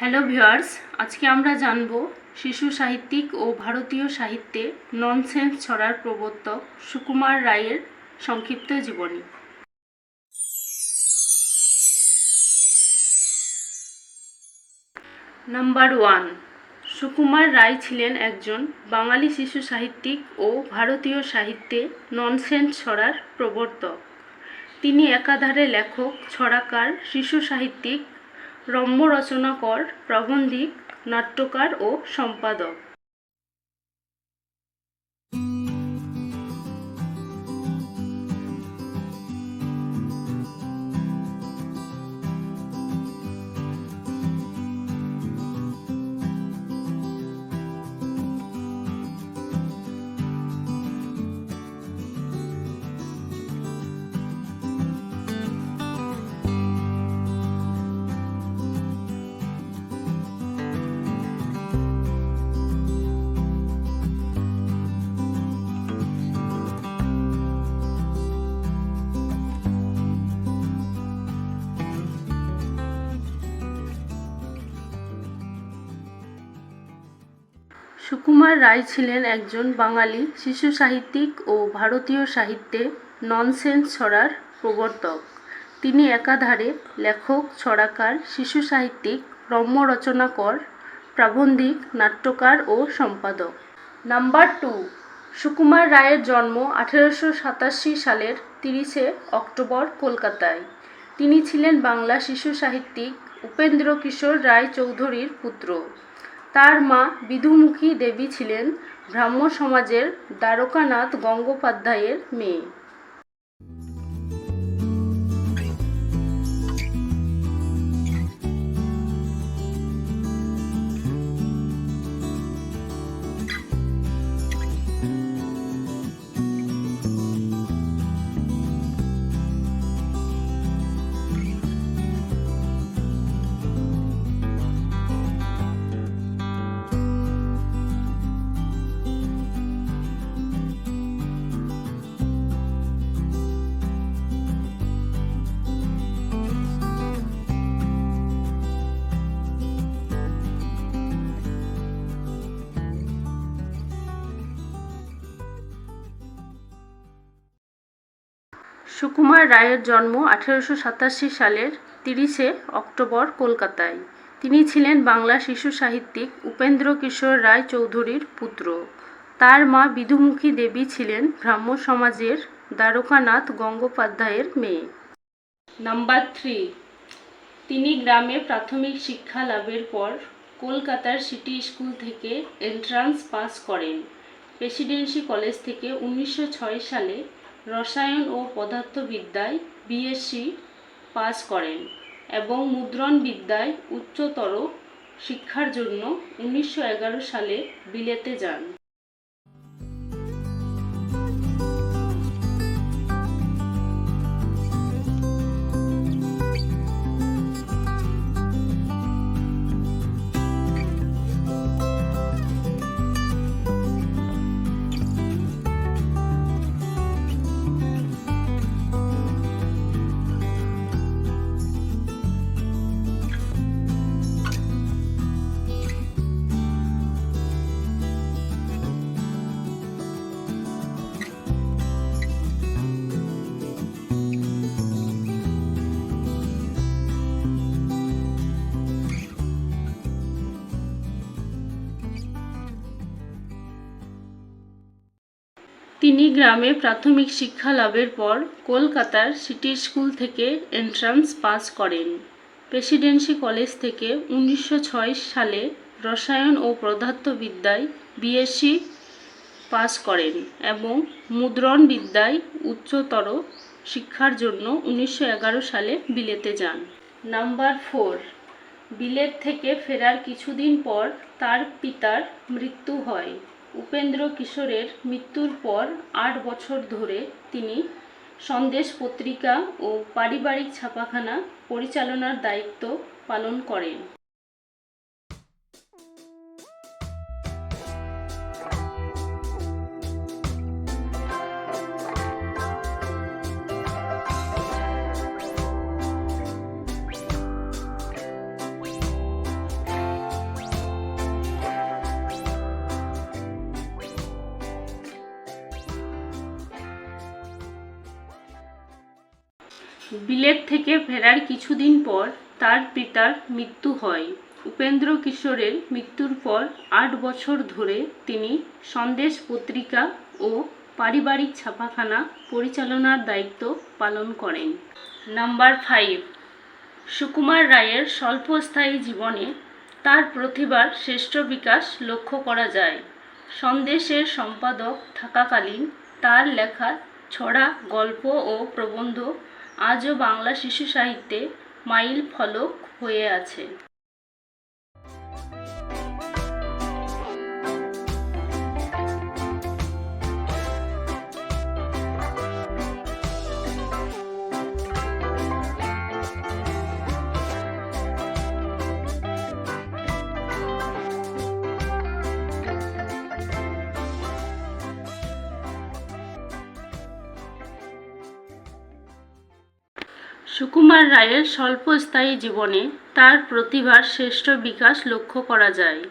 Hello viewers, আজকে আমরা জানব শিশু সাহিত্যিক ও ভারতীয় সাহিত্যে ননসেন্স ছড়ার প্রবর্তক সুকুমার রায়ের সংক্ষিপ্ত জীবনী। নাম্বার ওয়ান সুকুমার রায় ছিলেন একজন বাঙালি শিশু সাহিত্যিক ও ভারতীয় সাহিত্যে ননসেন্স ছড়ার প্রবর্তক। তিনি একাধারে লেখক, ছড়াকার, শিশু সাহিত্যিক রম্য রচনাকর প্রবন্ধিক নাট্যকার ও সম্পাদক। সুকুমার রায় ছিলেন একজন বাঙালি শিশু সাহিত্যিক ও ভারতীয় সাহিত্যে ননসেন্স ছড়ার প্রবর্তক। তিনি একাধারে লেখক, ছড়াকার, শিশু সাহিত্যিক রম্য রচনাকর প্রাবন্ধিক, নাট্যকার ও সম্পাদক। নাম্বার টু, সুকুমার রায়ের জন্ম আঠেরোশো সাতাশি সালের তিরিশে অক্টোবর কলকাতায়। তিনি ছিলেন বাংলা শিশু সাহিত্যিক উপেন্দ্র কিশোর রায় চৌধুরীর পুত্র। তার মা বিধুমুখী দেবী ছিলেন ব্রাহ্ম সমাজের দ্বারকানাথ গঙ্গোপাধ্যায়ের মেয়ে। সুকুমার রায়ের জন্ম আঠেরোশো সাতাশি সালের তিরিশে অক্টোবর কলকাতায়। তিনি ছিলেন বাংলা শিশু সাহিত্যিক উপেন্দ্র কিশোর রায় চৌধুরীর পুত্র। তার মা বিধুমুখী দেবী ছিলেন ব্রাহ্ম সমাজের দ্বারকানাথ গঙ্গোপাধ্যায়ের মেয়ে। নাম্বার থ্রি, তিনি গ্রামে প্রাথমিক শিক্ষা লাভের পর কলকাতার সিটি স্কুল থেকে এন্ট্রান্স পাস করেন। প্রেসিডেন্সি কলেজ থেকে উনিশশো ছয় সালে রসায়ন ও পদার্থবিদ্যায় বিএসসি পাস করেন এবং মুদ্রণবিদ্যায় উচ্চতর শিক্ষার জন্য উনিশশো এগারো সালে বিলেতে যান। তিনি গ্রামে প্রাথমিক শিক্ষা লাভের পর কলকাতার সিটি স্কুল থেকে এন্ট্রান্স পাস করেন। প্রেসিডেন্সি কলেজ থেকে উনিশশো ছয় সালে রসায়ন ও পদার্থবিদ্যায় বিএসসি পাস করেন এবং মুদ্রণ বিদ্যায় উচ্চতর শিক্ষার জন্য উনিশশো এগারো সালে বিলেতে যান। নাম্বার ফোর, বিলেত থেকে ফেরার কিছুদিন পর তার পিতার মৃত্যু হয়। উপেন্দ্র কিশোরের মৃত্যুর পর আট বছর ধরে তিনি সন্দেশ পত্রিকা ও পারিবারিক ছাপাখানা পরিচালনার দায়িত্ব পালন করেন। বিলেত থেকে ফেরার কিছুদিন পর তার পিতার মৃত্যু হয়। উপেন্দ্র কিশোরের মৃত্যুর পর আট বছর ধরে তিনি সন্দেশ পত্রিকা ও পারিবারিক ছাপাখানা পরিচালনার দায়িত্ব পালন করেন। নাম্বার ফাইভ, সুকুমার রায়ের স্বল্পস্থায়ী জীবনে তার প্রতিভার শ্রেষ্ঠ বিকাশ লক্ষ্য করা যায়। সন্দেশের সম্পাদক থাকাকালীন তার লেখা ছড়া, গল্প ও প্রবন্ধ আজও বাংলা শিশু সাহিত্যে মাইল ফলক হয়ে আছে। সুকুমার রায়ের স্বল্পস্থায়ী জীবনে তার প্রতিভার শ্রেষ্ঠ বিকাশ লক্ষ্য করা যায়।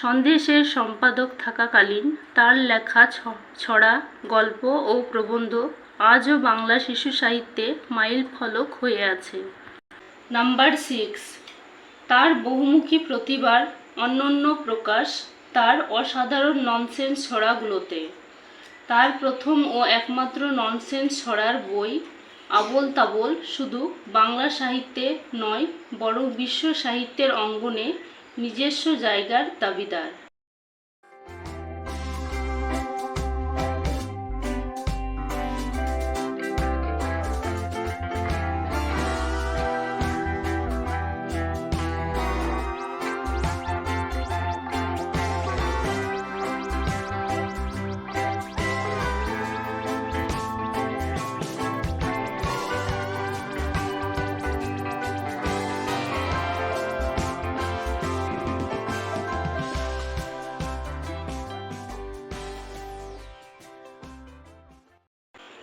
সন্দেশের সম্পাদক থাকাকালীন তার লেখা ছড়া, গল্প ও প্রবন্ধ আজও বাংলা শিশু সাহিত্যে মাইল ফলক হয়ে আছে। নাম্বার সিক্স, তার বহুমুখী প্রতিভার অনন্য প্রকাশ তার অসাধারণ ননসেন্স ছড়াগুলোতে। তার প্রথম ও একমাত্র ননসেন্স ছড়ার বই আবোল তাবোল শুধু বাংলা সাহিত্যে নয় বরং বিশ্ব সাহিত্যের অঙ্গনে নিজস্ব জায়গার দাবিদার।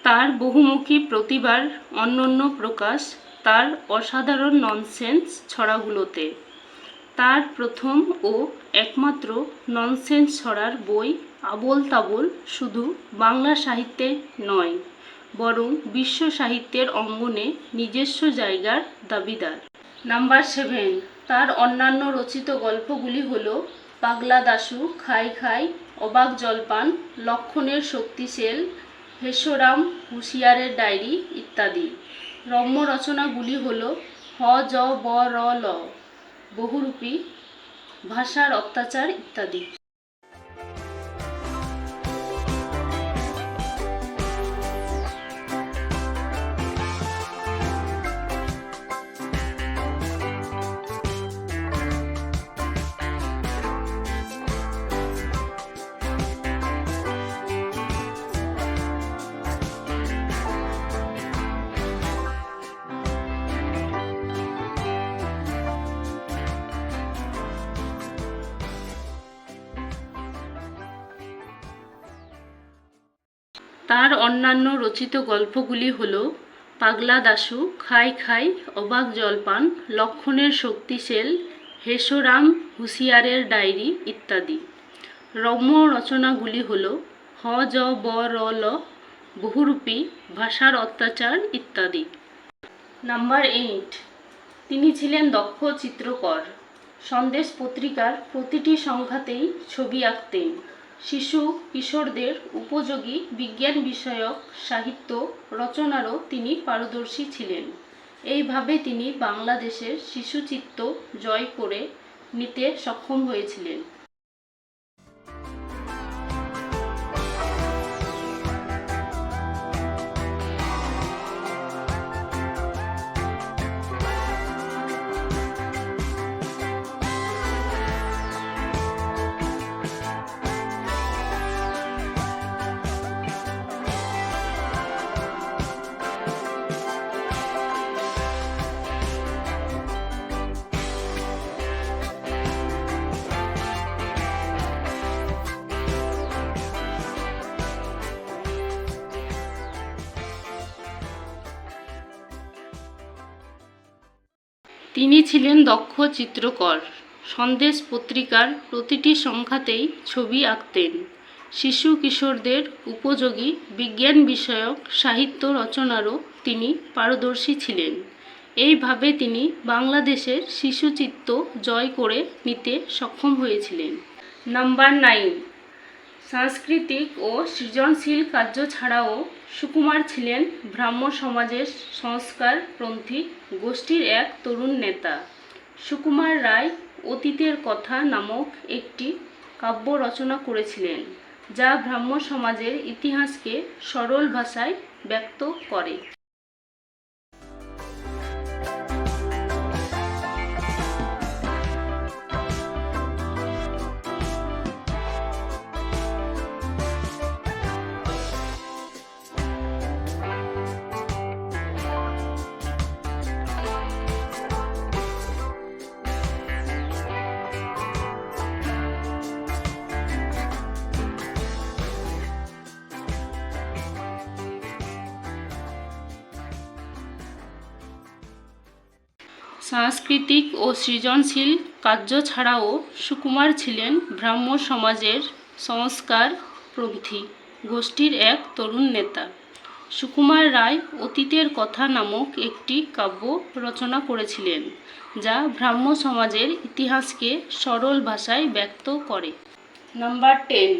তার বহুমুখী প্রতিভার অনন্য প্রকাশ, তার অসাধারণ ননসেন্স ছড়াগুলোতে। তার প্রথম ও একমাত্র ননসেন্স ছড়ার বই আবোল তাবোল শুধু বাংলা সাহিত্যে নয়, বরং বিশ্ব সাহিত্যের অঙ্গনে নিজস্ব জায়গার দাবিদার। নাম্বার সেভেন, তার অন্যান্য রচিত গল্পগুলি হল পাগলা দাশু, খাই খাই, অবাক জলপান, লক্ষণের শক্তিশেল হেসরাম, হুঁশিয়ারের ডায়েরি ইত্যাদি। রম্য রচনাগুলি হল হ, জ, ব, র, ল, বহুরূপী ভাষার অত্যাচার ইত্যাদি। তার অন্যান্য রচিত গল্পগুলি হল পাগলা দাশু, খাই খাই, অবাক জলপান, লক্ষণের শক্তিশেল হেসরাম, হুঁশিয়ারের ডায়েরি ইত্যাদি। রম্য রচনাগুলি হল হ, জ, ব, র, ল, বহুরূপী, ভাষার অত্যাচার ইত্যাদি। Number eight. তিনি ছিলেন দক্ষ চিত্রকর। সন্দেশ পত্রিকার প্রতিটি সংখ্যাতেই ছবি আঁকতেন। শিশু কিশোরদের উপযোগী বিজ্ঞান বিষয়ক সাহিত্য রচনারও তিনি পারদর্শী ছিলেন। এইভাবে তিনি বাংলাদেশের শিশুচিত্ত জয় করে নিতে সক্ষম হয়েছিলেন। তিনি ছিলেন দক্ষ চিত্রকর। সন্দেশ পত্রিকার প্রতিটি সংখ্যাতেই ছবি আঁকতেন। শিশু কিশোরদের উপযোগী বিজ্ঞান বিষয়ক সাহিত্য রচনারও তিনি পারদর্শী ছিলেন। এইভাবে তিনি বাংলাদেশের শিশুচিত্ত জয় করে নিতে সক্ষম হয়েছিলেন। নাম্বার নাইন সাংস্কৃতিক ও সৃজনশীল কার্য ছাড়াও সুকুমার ছিলেন ব্রাহ্ম সমাজের সংস্কারপন্থী গোষ্ঠীর এক তরুণ নেতা। সুকুমার রায় অতীতের কথা নামক একটি কাব্য রচনা করেছিলেন, যা ব্রাহ্ম সমাজের ইতিহাসকে সরল ভাষায় ব্যক্ত করে। সাংস্কৃতিক ও সৃজনশীল কার্য ছাড়াও সুকুমার ছিলেন ব্রাহ্ম সমাজের সংস্কার সংস্কারপন্থী গোষ্ঠীর এক তরুণ নেতা। সুকুমার রায় অতীতের কথা নামক একটি কাব্য রচনা করেছিলেন, যা ব্রাহ্ম সমাজের ইতিহাসকে সরল ভাষায় ব্যক্ত করে। নাম্বার টেন,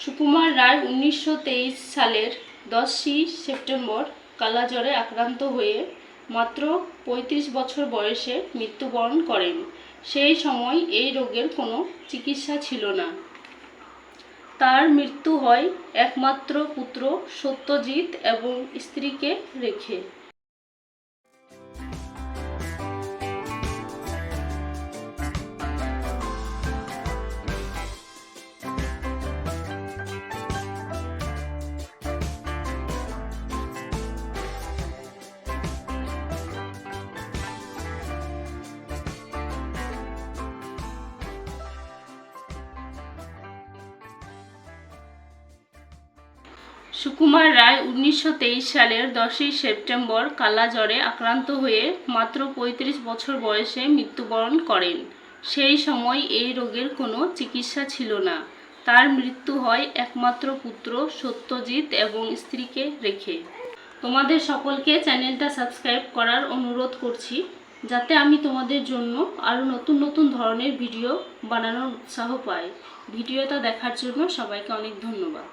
সুকুমার রায় উনিশশো তেইশ সালের দশই সেপ্টেম্বর কালাজ্বরে আক্রান্ত হয়ে মাত্র পঁয়ত্রিশ বছর বয়সে মৃত্যুবরণ করেন। সেই সময় এই রোগের কোনো চিকিৎসা ছিল না। তার মৃত্যু হয় একমাত্র পুত্র সত্যজিৎ এবং স্ত্রীকে রেখে। সুকুমার রায় উনিশশো তেইশ সালের দশই সেপ্টেম্বর কালাজ্বরে আক্রান্ত হয়ে মাত্র পঁয়ত্রিশ বছর বয়সে মৃত্যুবরণ করেন। সেই সময় এই রোগের কোনো চিকিৎসা ছিল না। তার মৃত্যু হয় একমাত্র পুত্র সত্যজিৎ এবং স্ত্রীকে রেখে। তোমাদের সকলকে চ্যানেলটা সাবস্ক্রাইব করার অনুরোধ করছি, যাতে আমি তোমাদের জন্য আরও নতুন নতুন ধরনের ভিডিও বানানোর উৎসাহ পাই। ভিডিওটা দেখার জন্য সবাইকে অনেক ধন্যবাদ।